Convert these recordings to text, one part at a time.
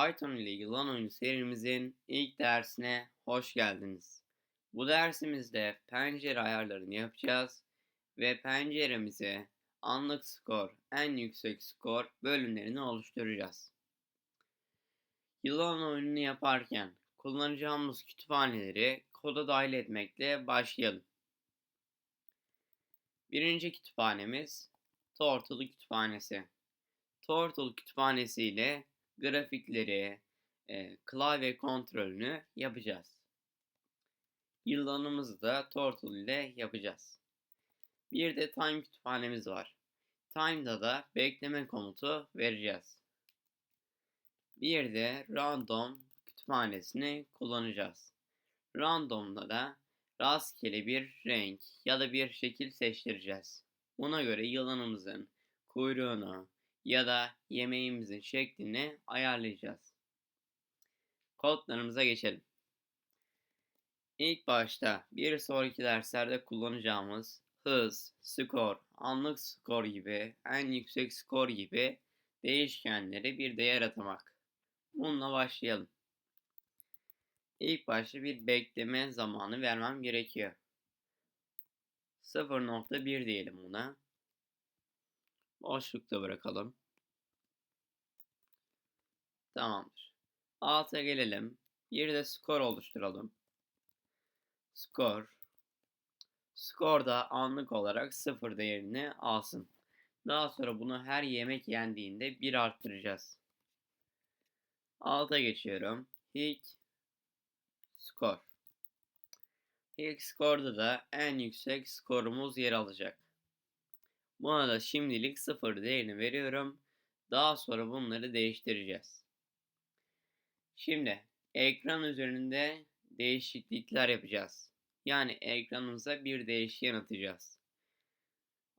Python ile yılan oyunu serimizin ilk dersine hoş geldiniz. Bu dersimizde pencere ayarlarını yapacağız ve penceremize anlık skor, en yüksek skor bölümlerini oluşturacağız. Yılan oyununu yaparken kullanacağımız kütüphaneleri koda dahil etmekle başlayalım. Birinci kütüphanemiz Tortul Kütüphanesi. Tortul Kütüphanesi ile grafikleri, e, klavye kontrolünü yapacağız. Yılanımızı da Tortul ile yapacağız. Bir de Time kütüphanemiz var. Time'da da bekleme komutu vereceğiz. Bir de Random kütüphanesini kullanacağız. Random'da da rastgele bir renk ya da bir şekil seçtireceğiz. Buna göre yılanımızın kuyruğunu ya da yemeğimizin şeklini ayarlayacağız. Kodlarımıza geçelim. İlk başta bir sonraki derslerde kullanacağımız hız, skor, anlık skor gibi, en yüksek skor gibi değişkenleri bir değer atamak. Bununla başlayalım. İlk başta bir bekleme zamanı vermem gerekiyor. 0.1 diyelim buna. Boşlukta bırakalım. Tamamdır. Alta gelelim. Bir de skor oluşturalım. Skor. Skor da anlık olarak 0 değerini alsın. Daha sonra bunu her yemek yendiğinde 1 arttıracağız. Alta geçiyorum. Hick skor. Hick skorda da en yüksek skorumuz yer alacak. Buna da şimdilik 0 değerini veriyorum. Daha sonra bunları değiştireceğiz. Şimdi ekran üzerinde değişiklikler yapacağız. Yani ekranımıza bir değişken atacağız.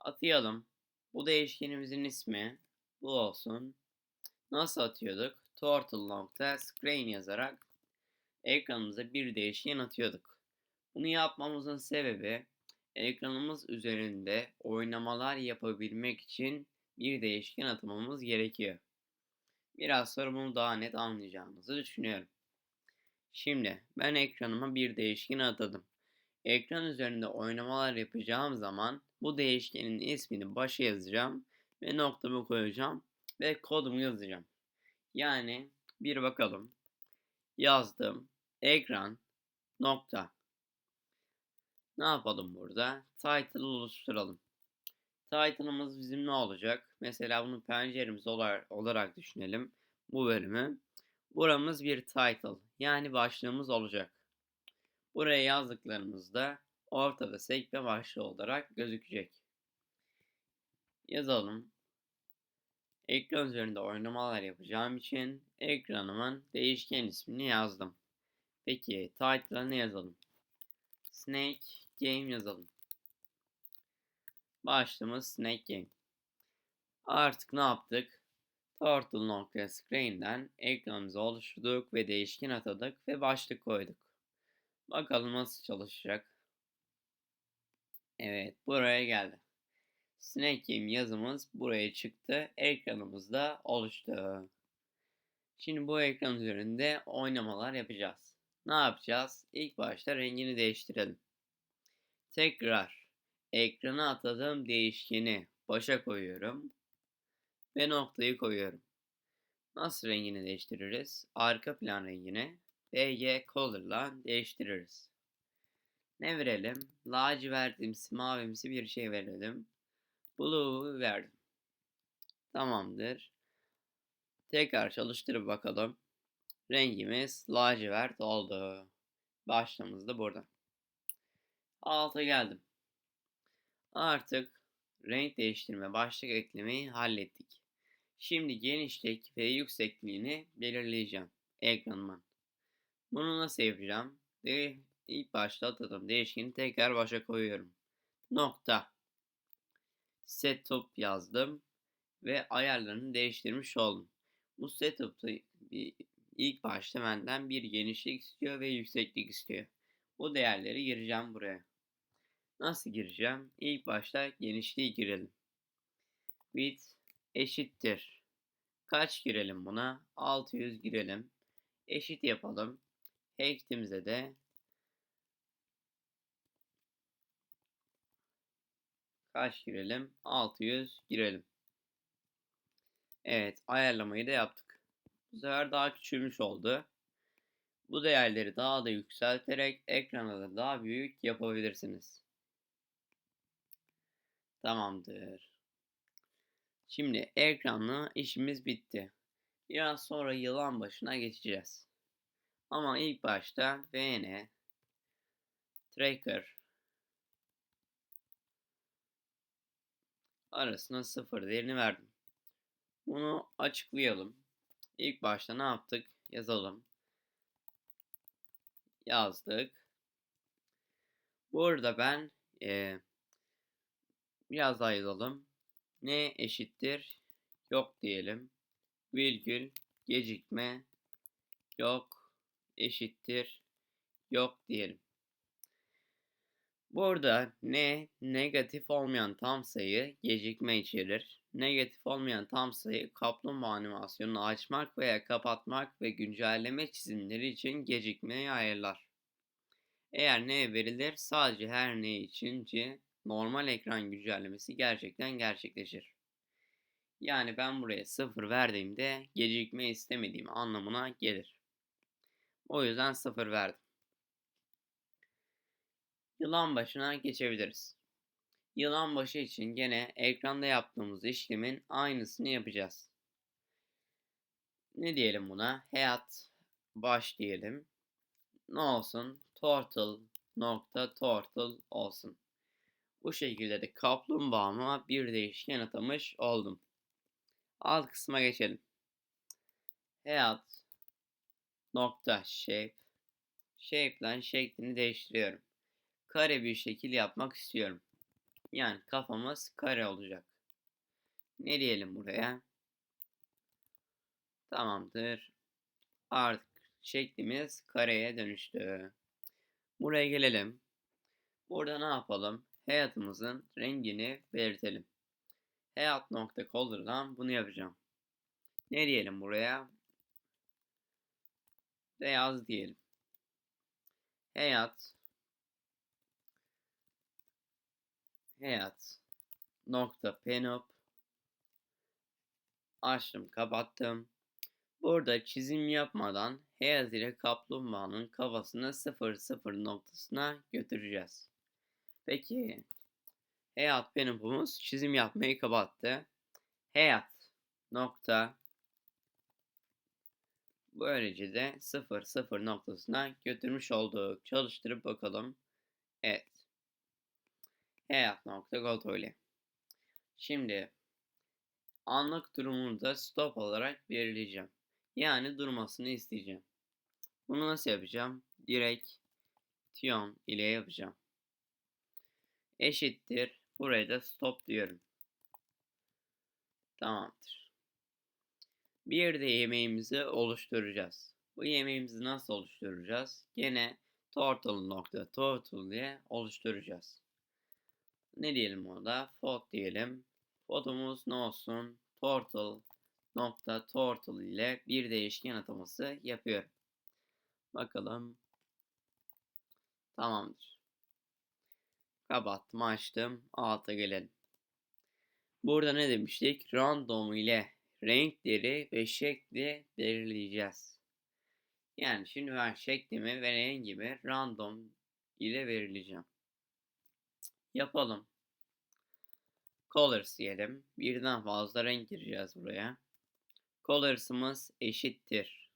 Atayalım. Bu değişkenimizin ismi bu olsun. Nasıl atıyorduk? Turtle.screen yazarak ekranımıza bir değişken atıyorduk. Bunu yapmamızın sebebi ekranımız üzerinde oynamalar yapabilmek için bir değişken atmamız gerekiyor. Biraz sonra bunu daha net anlayacağınızı düşünüyorum. Şimdi ben ekranıma bir değişken atadım. Ekran üzerinde oynamalar yapacağım zaman bu değişkenin ismini başa yazacağım ve noktamı koyacağım ve kodumu yazacağım. Yani bir bakalım. Yazdım. Ekran nokta. Ne yapalım burada? Title oluşturalım. Title'ımız bizim ne olacak? Mesela bunu penceremiz olarak düşünelim. Bu bölümü. Buramız bir title. Yani başlığımız olacak. Buraya yazdıklarımız da ortada sekme başlığı olarak gözükecek. Yazalım. Ekran üzerinde oynamalar yapacağım için ekranımın değişken ismini yazdım. Peki title'a ne yazalım? Snake Game yazalım. Başlığımız Snake Game. Artık ne yaptık? Turtle.screen'den ekranımızı oluşturduk ve değişken atadık ve başlık koyduk. Bakalım nasıl çalışacak. Evet buraya geldi. Snake Game yazımız buraya çıktı. Ekranımızda oluştu. Şimdi bu ekran üzerinde oynamalar yapacağız. Ne yapacağız? İlk başta rengini değiştirelim. Tekrar ekrana atadığım değişkeni başa koyuyorum ve noktayı koyuyorum. Nasıl rengini değiştiririz? Arka plan rengini BG Color'la değiştiririz. Ne verelim? Lacivertimsi, mavimsi bir şey verelim. Blue verdim. Tamamdır. Tekrar çalıştırıp bakalım. Rengimiz lacivert oldu. Başlığımız da burada. Alta geldim. Artık renk değiştirme başlık eklemeyi hallettik. Şimdi genişlik ve yüksekliğini belirleyeceğim ekranıma. Bunu nasıl yapacağım? De ilk başta atadım değişkeni tekrar başa koyuyorum. Nokta. Setup yazdım ve ayarlarını değiştirmiş oldum. Bu setup'ta ilk başta benden bir genişlik istiyor ve yükseklik istiyor. Bu değerleri gireceğim buraya. Nasıl gireceğim? İlk başta genişliği girelim. Width eşittir. Kaç girelim buna? 600 girelim. Eşit yapalım. Hex'imize de kaç girelim? 600 girelim. Evet, ayarlamayı da yaptık. Bu sefer daha küçülmüş oldu. Bu değerleri daha da yükselterek ekrana da daha büyük yapabilirsiniz. Tamamdır. Şimdi ekranla işimiz bitti. Biraz sonra yılan başına geçeceğiz. Ama ilk başta VN Tracker arasına sıfır değerini verdim. Bunu açıklayalım. İlk başta ne yaptık? Yazalım. Yazdık. Burada ben e, biraz daha yazalım. Ne eşittir? Yok diyelim. Virgül gecikme yok eşittir yok diyelim. Burada ne negatif olmayan tam sayı gecikme içerir. Negatif olmayan tam sayı kaplumbağa animasyonunu açmak veya kapatmak ve güncelleme çizimleri için gecikmeyi ayarlar. Eğer ne verilir sadece her ne içince normal ekran güncellemesi gerçekten gerçekleşir. Yani ben buraya 0 verdiğimde gecikme istemediğim anlamına gelir. O yüzden 0 verdim. Yılan başına geçebiliriz. Yılan başı için gene ekranda yaptığımız işlemin aynısını yapacağız. Ne diyelim buna? Hayat baş diyelim. Ne olsun? Turtle nokta turtle olsun. Bu şekilde de kaplumbağama bir değişken atamış oldum. Alt kısma geçelim. Hayat nokta shape shape'len şeklini değiştiriyorum. Kare bir şekil yapmak istiyorum. Yani kafamız kare olacak. Ne diyelim buraya? Tamamdır. Artık şeklimiz kareye dönüştü. Buraya gelelim. Burada ne yapalım? Hayatımızın rengini belirtelim. Hayat nokta color'dan bunu yapacağım. Ne diyelim buraya? Beyaz diyelim. Hayat hayat nokta penup açtım kapattım. Burada çizim yapmadan hayat ile kaplumbağanın kafasını 0 0 noktasına götüreceğiz. Peki hayat penupumuz çizim yapmayı kapattı. Hayat nokta böylece de 0 0 noktasına götürmüş olduk. Çalıştırıp bakalım. Evet. Hayat.goto ile. Şimdi anlık durumunu da stop olarak belirleyeceğim. Yani durmasını isteyeceğim. Bunu nasıl yapacağım? Direkt tion ile yapacağım. Eşittir. Buraya da stop diyorum. Tamamdır. Bir de yemeğimizi oluşturacağız. Bu yemeğimizi nasıl oluşturacağız? Gene turtle nokta turtle diye oluşturacağız. Ne diyelim orada? Fot diyelim. Fotumuz ne olsun? Turtle nokta turtle ile bir değişken ataması yapıyorum. Bakalım. Tamamdır. Kapattım açtım. Alta gelelim. Burada ne demiştik? Random ile renkleri ve şekli belirleyeceğiz. Yani şimdi ben şeklimi ve rengimi random ile verileceğim. Yapalım. Colors diyelim. Birden fazla renk gireceğiz buraya. Colors'ımız eşittir.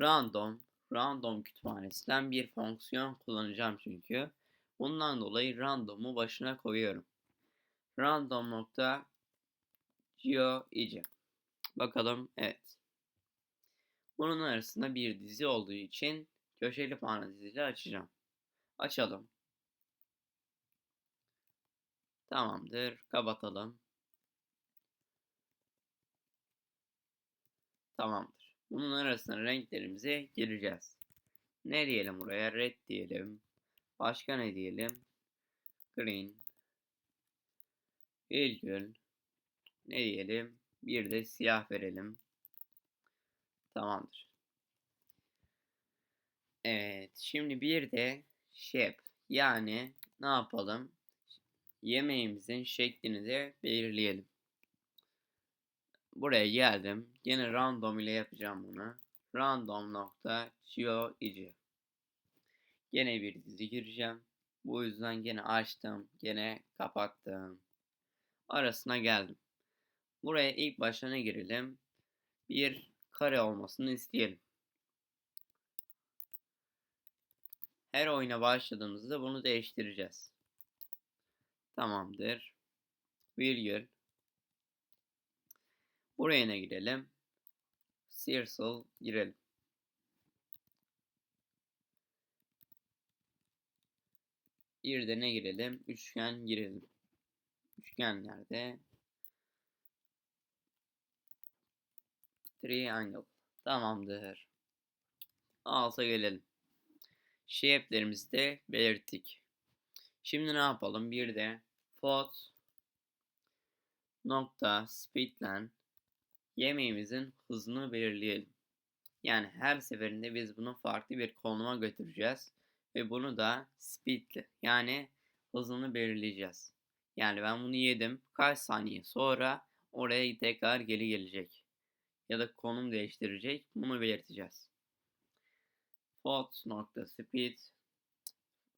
Random. Random kütüphanesinden bir fonksiyon kullanacağım çünkü. Bundan dolayı random'u başına koyuyorum. Random nokta geo Bakalım evet. Bunun arasında bir dizi olduğu için köşeli parantezle açacağım. Açalım. Tamamdır. Kapatalım. Tamamdır. Bunun arasına renklerimize gireceğiz. Ne diyelim buraya? Red diyelim. Başka ne diyelim? Green. Virgül. Ne diyelim? Bir de siyah verelim. Tamamdır. Evet. Şimdi bir de shape. Yani ne yapalım? Yemeğimizin şeklini de belirleyelim. Buraya geldim. Yine random ile yapacağım bunu. Random nokta. Gene bir dizi gireceğim. Bu yüzden gene açtım. Gene kapattım. Arasına geldim. Buraya ilk başta ne girelim? Bir kare olmasını isteyelim. Her oyuna başladığımızda bunu değiştireceğiz. Tamamdır. Virgül. Buraya ne girelim? Circle girelim. Bir de ne girelim? Üçgen girelim. Üçgen nerede? Triangle. Tamamdır. Alta gelelim. Shape'lerimizi de belirttik. Şimdi ne yapalım? Bir de Fot nokta speedlen yemeğimizin hızını belirleyelim. Yani her seferinde biz bunu farklı bir konuma götüreceğiz. Ve bunu da speedli yani hızını belirleyeceğiz. Yani ben bunu yedim. Kaç saniye sonra oraya tekrar geri gelecek. Ya da konum değiştirecek. Bunu belirteceğiz. Fot nokta speed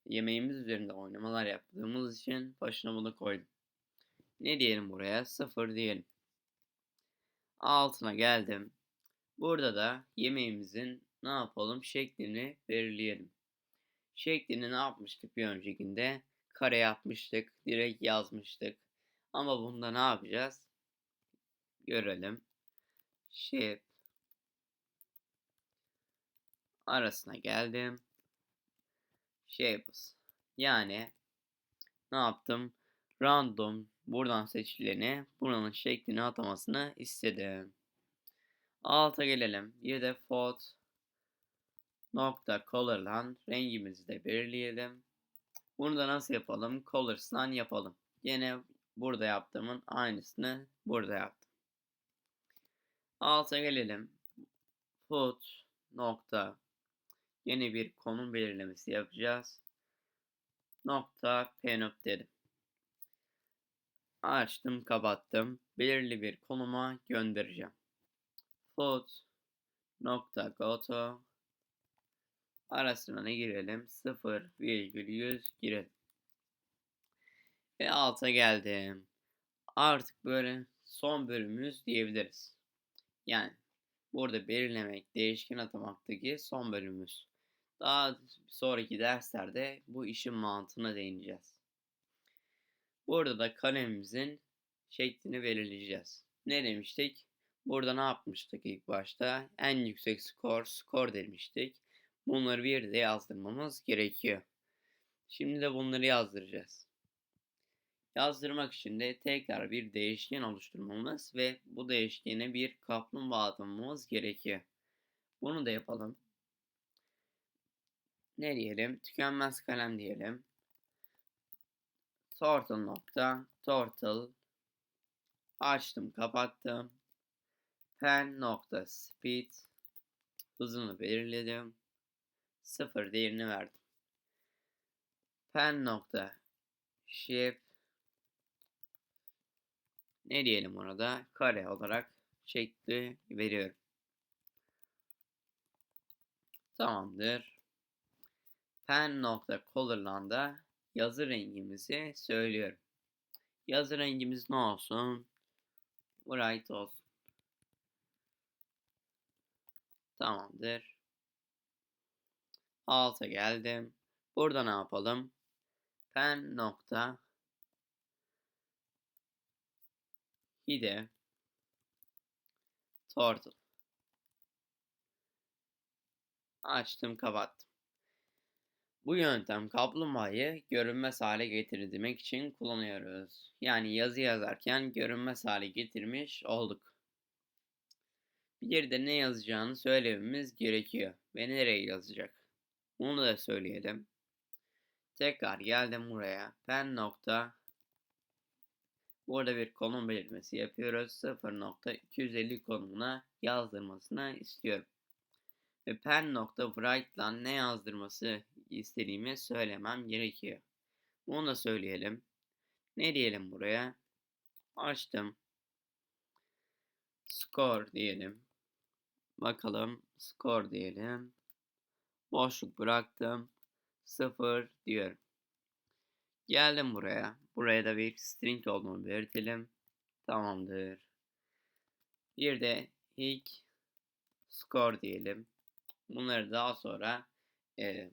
yemeğimiz üzerinde oynamalar yaptığımız için başına bunu koydum. Ne diyelim buraya? 0 diyelim. Altına geldim. Burada da yemeğimizin ne yapalım şeklini belirleyelim. Şeklini ne yapmıştık bir öncekinde? Kare yapmıştık. Direkt yazmıştık. Ama bunda ne yapacağız? Görelim. Shape arasına geldim. Shapes. Yani ne yaptım? Random buradan seçileni buranın şeklini atamasını istedim. Alta gelelim. Bir de font nokta color'lan rengimizi de belirleyelim. Bunu da nasıl yapalım? Colors'dan yapalım. Yine burada yaptığımın aynısını burada yaptım. Alta gelelim. Foot nokta yeni bir konum belirlemesi yapacağız. Nokta penup dedim. Açtım kapattım. Belirli bir konuma göndereceğim. Foot nokta goto arasına ne girelim? 0,100 girelim. Ve alta geldim. Artık böyle son bölümümüz diyebiliriz. Yani burada belirlemek, değişken atamaktaki son bölümümüz. Daha sonraki derslerde bu işin mantığına değineceğiz. Burada da kalemimizin şeklini belirleyeceğiz. Ne demiştik? Burada ne yapmıştık ilk başta? En yüksek skor, skor demiştik. Bunları bir de yazdırmamız gerekiyor. Şimdi de bunları yazdıracağız. Yazdırmak için de tekrar bir değişken oluşturmamız ve bu değişkene bir kaplumbağa atamamız gerekiyor. Bunu da yapalım. Ne diyelim? Tükenmez kalem diyelim. Turtle nokta turtle açtım kapattım. Pen nokta speed hızını belirledim. Sıfır değerini verdim. Pen nokta shape ne diyelim ona da kare olarak şekli veriyorum. Tamamdır. Pen nokta color'dan yazı rengimizi söylüyorum. Yazı rengimiz ne olsun? Bright olsun. Tamamdır. Alta geldim. Burada ne yapalım? Pen nokta hide turtle açtım kapattım. Bu yöntem kaplumbağayı görünmez hale getirmek için kullanıyoruz. Yani yazı yazarken görünmez hale getirmiş olduk. Bir de ne yazacağını söylememiz gerekiyor ve nereye yazacak. Onu da söyleyelim. Tekrar geldim buraya. Pen nokta. Burada bir konum belirtmesi yapıyoruz. 0.250 konumuna yazdırmasını istiyorum. Ve pen.write'dan ne yazdırması istediğimi söylemem gerekiyor. Bunu da söyleyelim. Ne diyelim buraya? Açtım. Score diyelim. Bakalım score diyelim. Boşluk bıraktım. 0 diyorum. Geldim buraya. Buraya da bir string olduğunu belirtelim. Tamamdır. Bir de ilk score diyelim. Bunları daha sonra e,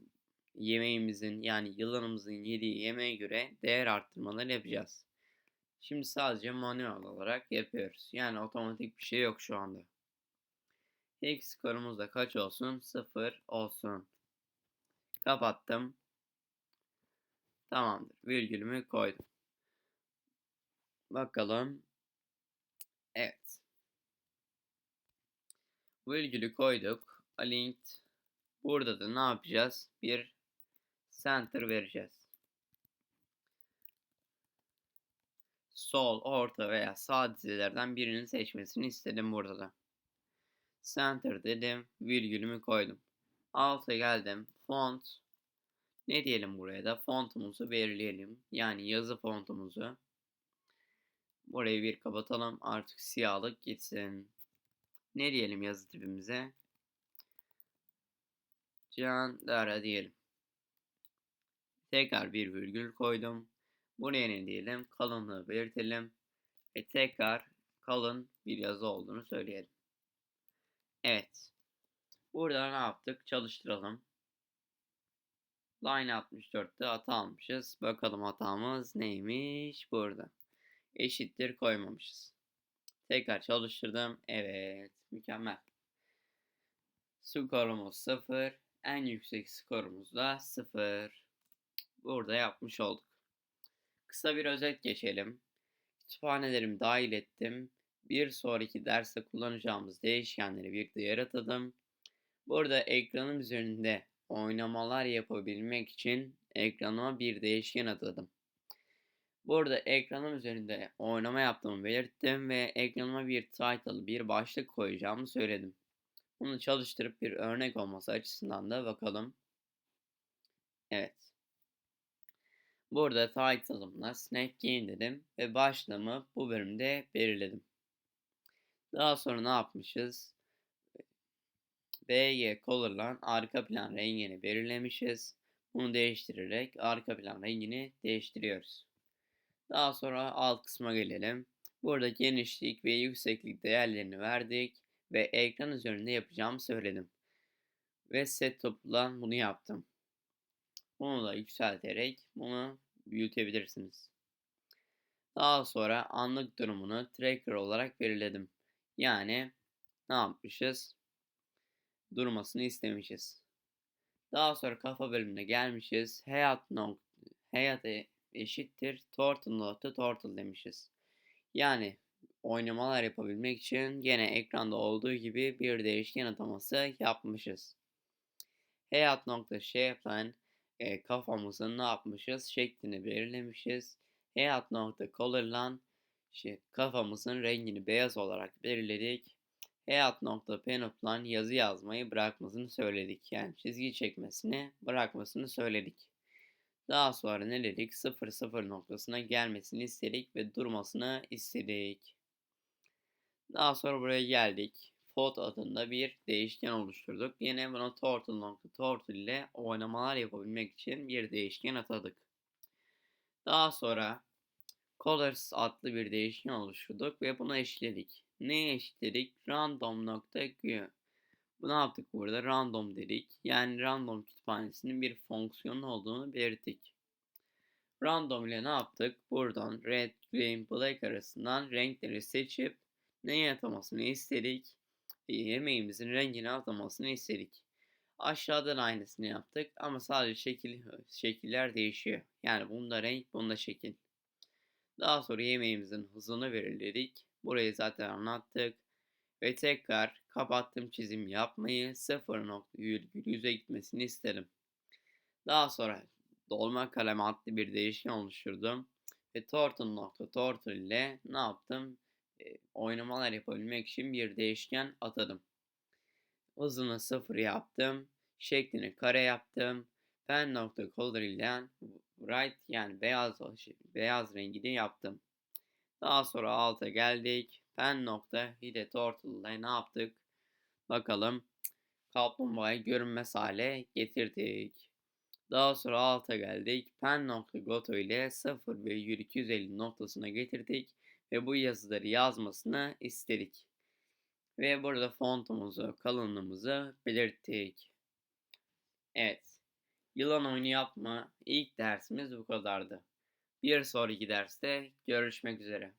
yemeğimizin yani yılanımızın yediği yemeğe göre değer arttırmaları yapacağız. Şimdi sadece manuel olarak yapıyoruz. Yani otomatik bir şey yok şu anda. İlk skorumuz da kaç olsun? 0 olsun. Kapattım. Tamamdır. Virgülümü koydum. Bakalım. Evet. Virgülü koyduk. Aligned. Burada da ne yapacağız? Bir center vereceğiz. Sol, orta veya sağ dizilerden birini seçmesini istedim burada da. Center dedim. Virgülümü koydum. Alta geldim. Font. Ne diyelim buraya da? Fontumuzu belirleyelim. Yani yazı fontumuzu. Burayı bir kapatalım. Artık siyahlık gitsin. Ne diyelim yazı tipimize? Can Dara diyelim. Tekrar bir virgül koydum. Buraya ne diyelim? Kalınlığı belirtelim. Ve tekrar kalın bir yazı olduğunu söyleyelim. Evet. Burada ne yaptık? Çalıştıralım. Line 64'te hata almışız. Bakalım hatamız neymiş burada. Eşittir koymamışız. Tekrar çalıştırdım. Evet. Mükemmel. Skorumuz 0. En yüksek skorumuz da 0. Burada yapmış olduk. Kısa bir özet geçelim. Kütüphanelerimi dahil ettim. Bir sonraki derste kullanacağımız değişkenleri birlikte yaratadım. Burada ekranım üzerinde oynamalar yapabilmek için ekranıma bir değişken atadım. Burada ekranım üzerinde oynama yaptığımı belirttim ve ekranıma bir title, bir başlık koyacağımı söyledim. Bunu çalıştırıp bir örnek olması açısından da bakalım. Evet. Burada title'ımla Snap Game dedim ve başlığımı bu bölümde belirledim. Daha sonra ne yapmışız? BY Color'la arka plan rengini belirlemişiz. Bunu değiştirerek arka plan rengini değiştiriyoruz. Daha sonra alt kısma gelelim. Burada genişlik ve yükseklik değerlerini verdik ve ekran üzerinde yapacağımı söyledim. Ve setup'la bunu yaptım. Bunu da yükselterek bunu büyütebilirsiniz. Daha sonra anlık durumunu tracker olarak belirledim. Yani ne yapmışız? Durmasını istemişiz. Daha sonra kafa bölümüne gelmişiz. Hayat nokta, hayat eşittir turtle nokta turtle demişiz. Yani oynamalar yapabilmek için gene ekranda olduğu gibi bir değişken ataması yapmışız. Hayat nokta shape'len e, kafamızın ne yapmışız şeklini belirlemişiz. Hayat nokta color'lan şey, kafamızın rengini beyaz olarak belirledik. Penup'lan yazı yazmayı bırakmasını söyledik. Yani çizgi çekmesini bırakmasını söyledik. Daha sonra ne dedik? 0 0 noktasına gelmesini istedik ve durmasını istedik. Daha sonra buraya geldik. Float adında bir değişken oluşturduk. Yine buna turtle nokta turtle ile oynamalar yapabilmek için bir değişken atadık. Daha sonra colors adlı bir değişken oluşturduk ve bunu eşledik. Neye eşitledik? Random nokta Q. Bu ne yaptık burada? Random dedik. Yani random kütüphanesinin bir fonksiyon olduğunu belirttik. Random ile ne yaptık? Buradan red, green, black arasından renkleri seçip neye atamasını istedik? Yemeğimizin rengini atamasını istedik. Aşağıdan aynısını yaptık ama sadece şekil, şekiller değişiyor. Yani bunda renk, bunda şekil. Daha sonra yemeğimizin hızını belirledik. Burayı zaten anlattık. Ve tekrar kapattığım çizim yapmayı 0.100'e gitmesini isterim. Daha sonra dolma kalem adlı bir değişken oluşturdum. Ve Turtle.Turtle ile ne yaptım? E, oynamalar yapabilmek için bir değişken atadım. Hızını sıfır yaptım. Şeklini kare yaptım. Pen.color ile right yani beyaz beyaz rengini yaptım. Daha sonra alta geldik. Pen nokta hile turtle ile ne yaptık? Bakalım. Kaplumbağayı görünmez hale getirdik. Daha sonra alta geldik. Pen nokta goto ile 0 ve 250 noktasına getirdik. Ve bu yazıları yazmasını istedik. Ve burada fontumuzu, kalınlığımızı belirttik. Evet. Yılan oyunu yapma. İlk dersimiz bu kadardı. Bir sonraki derste görüşmek üzere.